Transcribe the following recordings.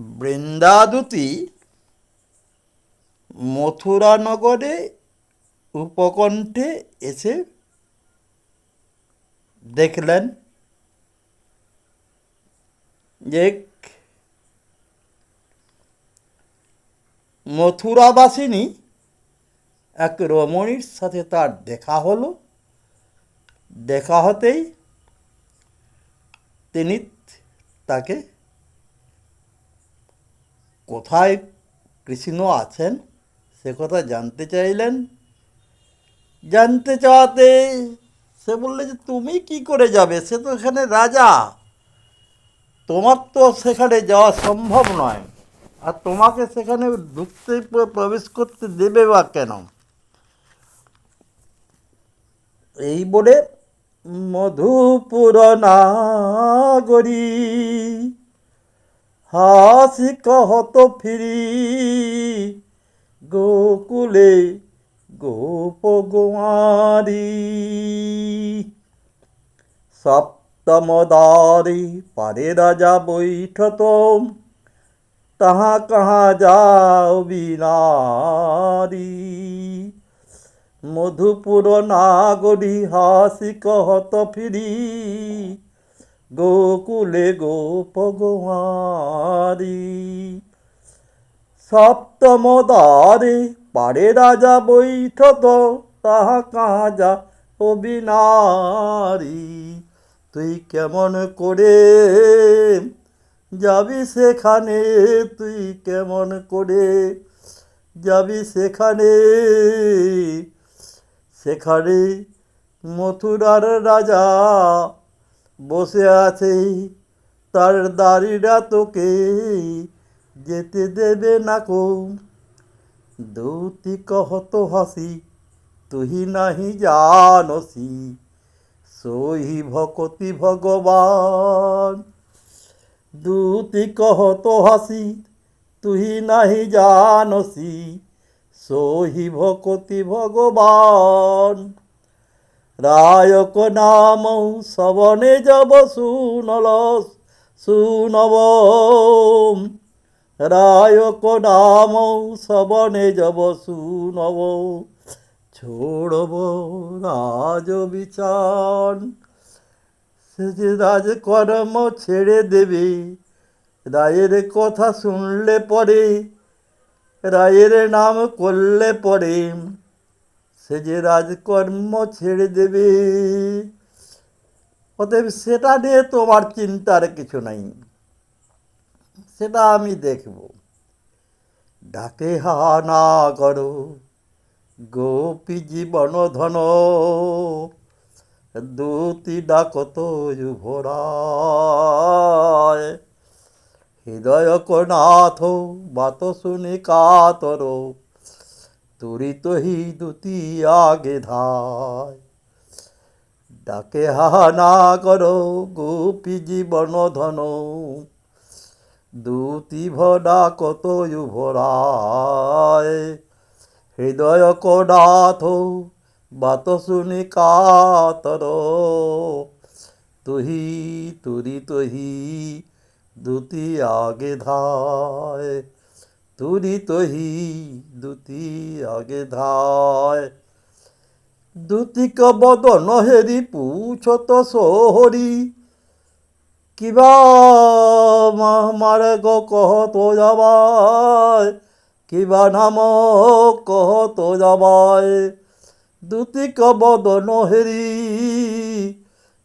বৃন্দাদুতি মথুরা নগরে উপকণ্ঠে এসে দেখলেন যে মথুরাবাসিনী এক রমণীর সাথে তার দেখা হলো। দেখা হতেই তিনি তাকে কোথায় কৃষ্ণ আছেন সে কথা জানতে চাইলেন। জানতে চাওয়াতে সে বললে যে, তুমি কি করে যাবে? সে তো এখানে রাজা। তোমার তো সেখানে যাওয়া সম্ভব নয়। আর তোমাকে সেখানে ঢুকতে প্রবেশ করতে দেবে বা কেন? এই বলে মধুপুর নাগরী হাসি কহত ফিরি। গোকুলে গোপ গোয়ারি। সপ্তমদারি পারে রাজা বৈঠত তাহা কাহা যাও বিনারী। মধুপুর নাগরী হাসি কহত ফিরি। গোকুলে গোপ গোহারি সপ্তম দ্বারে পারে রাজা বৈঠত তাহা কাজা অবিনারী। তুই কেমন করে যাবি সেখানে, তুই কেমন করে যাবি সেখানে? সেখানে মথুরার রাজা বসে আছে তার দাড়িটা তোকে যেতে দেবে না কো। দূতি কহত হাসি তুহি নাহি জানসি সহি ভকতি ভগবান। দূতি কহত হাসি তুহি নাহি জানসি সহি ভকতি ভগবান। রায়ক নাম শবনে যাব শুনল শুনব রায়ক নাম শবনে যাব শুনব ছোড়ব রাজ বিচার সে যে রাজকর্ম ছেড়ে দেবে, রায়ের কথা শুনলে পরে, রায়ের নাম করলে পরে সে যে রাজকর্ম ছেড়ে দেবে, অতএব সেটা নিয়ে তোমার চিন্তার কিছু নাই। সেটা আমি দেখব। ডাকে হা না করো, গোপী জীবন ধন, দূতি ডাকত ভরায় হৃদয় নাথ বাত শুনি কাতর তুরিত হি দুতি আগে ধায় ডাকে হানা করো গোপী জীবন ধন দুতি ভডা কত ভরায় হৃদয় কনাথ বাত শুনি কাতর। তুহি তুরি তুহি দুতি আগে ধায় তুরি তহি দুতি আগে ধায়। দুতিক বদন হেরি পুছত সোহরি। কিবা মার গো কহ তো যাবায়, কিবা নাম কহ তো যাবায়। দুতিক বদন হেরি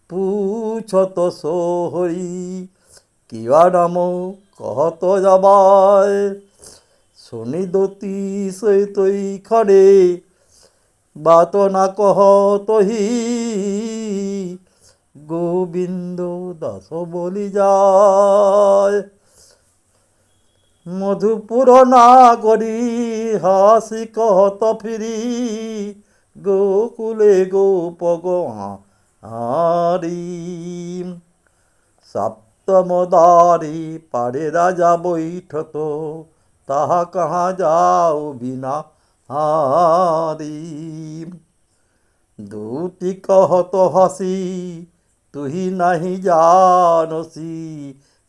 পুছত সোহরি, কিবা নাম কহ তো যাবায়। শুনি দতি সৈতই খরে বাত না কহ তহি। গোবিন্দ দাস বলি যায়, মধুপুর নাগরী হাসি কহত ফিরি। গোকুলে গোপ হারি সপ্তমদারি পারে রাজা বৈঠত তাহা কাহা যাও বিনা হারি। দুটি কহত হাসি, তুহি নাহি জানসি,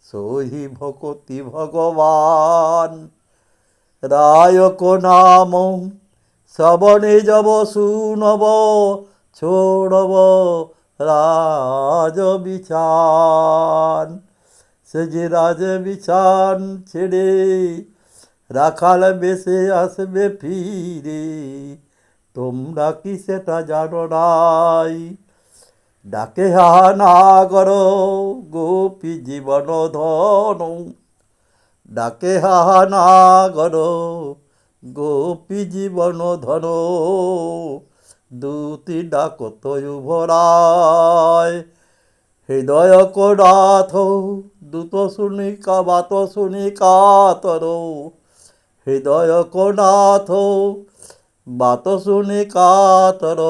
সহি ভকতি ভগবান। রায়ক নাম, শ্রবণে যাব শুনব, ছোড়ব রাজ বিচান সে যে রাজ বিচান ছেড়ে রাখাল বেশে আসবে ফিরে। তোমরা কি সেটা জানো নাই? ডাকে হানাগর গোপী জীবন ধন। ডাকে হানাগর গোপী জীবন ধন। দুটি ডাক তয়ু ভরায়। হৃদয় কোনাথ দুত শুনি কাবাত শুনি কাতর হৃদয় কোনাথ, বাত শুনি কাতর।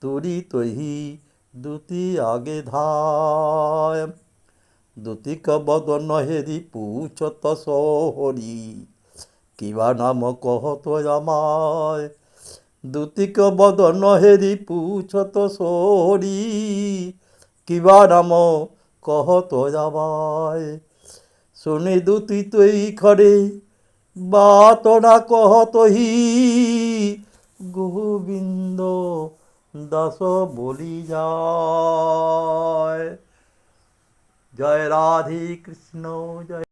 তুরি তহি দুতি আগে ধায়। দুতিক বদন হেরি পুছত সহরি, কিবা নাম কহত আমায়? দুতিক বদন হেরি পুছত সহরি, কিবা নাম কহত আমায়? শুনি দুতি তুই খরে বাত না কহতহি গোবিন্দ দাস বলি যায়। জয় রাধে কৃষ্ণ জয়